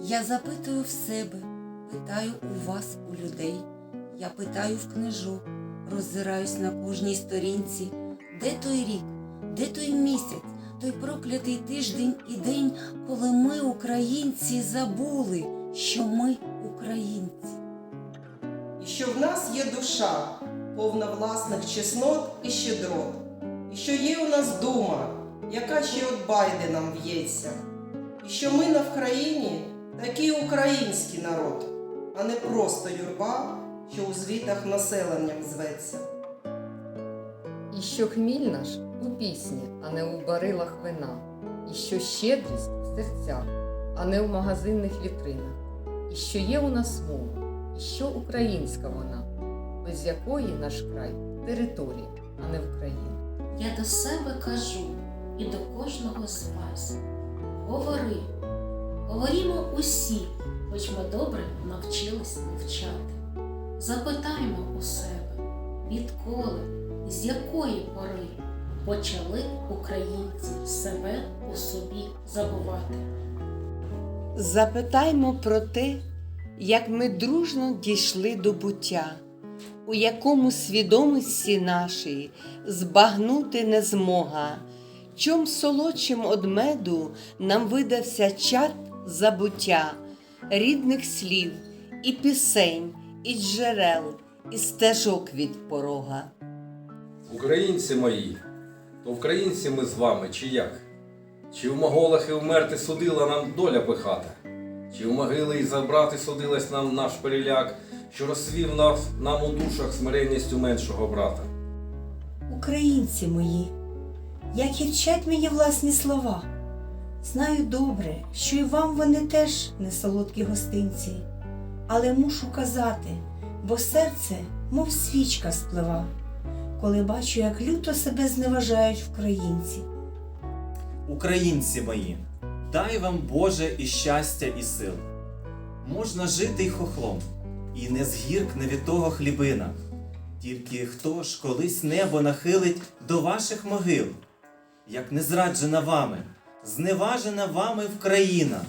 Я запитую в себе, питаю у вас, у людей. Я питаю в книжок, роззираюсь на кожній сторінці. Де той рік, де той місяць, той проклятий тиждень і день, коли ми, українці, забули, що ми українці. І що в нас є душа, повна власних чеснот і щедрот, і що є у нас дума, яка ще от байди нам в'ється, і що ми на Вкраїні такий український народ, а не просто юрба, що у звітах населенням зветься. І що хміль наш у пісні, а не у барилах вина, і що щедрість в серцях, а не у магазинних вітринах, і що є у нас мова, і що українська вона, без якої наш край територія, а не Україна. Я до себе кажу і до кожного з вас. Говори, говорімо усі, хоч ми добре навчились мовчати. Запитаймо у себе, відколи, з якої пори почали українці себе у собі забувати. Запитаймо про те, як ми дружно дійшли до буття, у якому свідомості нашої збагнути не змога, чом солодшим од меду нам видався чад забуття, рідних слів, і пісень, і джерел, і стежок від порога. Українці мої, то українці ми з вами, чи як? Чи в моголах і вмерти судила нам доля пихата? Чи в могили і забрати судилась нам наш переляк, що розсвів нас нам у душах смиренністю меншого брата? Українці мої, як і вчать мені власні слова, знаю добре, що і вам вони теж не солодкі гостинці, але мушу казати, бо серце, мов свічка сплива, коли бачу, як люто себе зневажають українці. Українці мої, дай вам Боже і щастя, і сил. Можна жити й хохлом, і не згіркне від того хлібина. Тільки хто ж колись небо нахилить до ваших могил, як не зраджена вами, зневажена вами Вкраїна.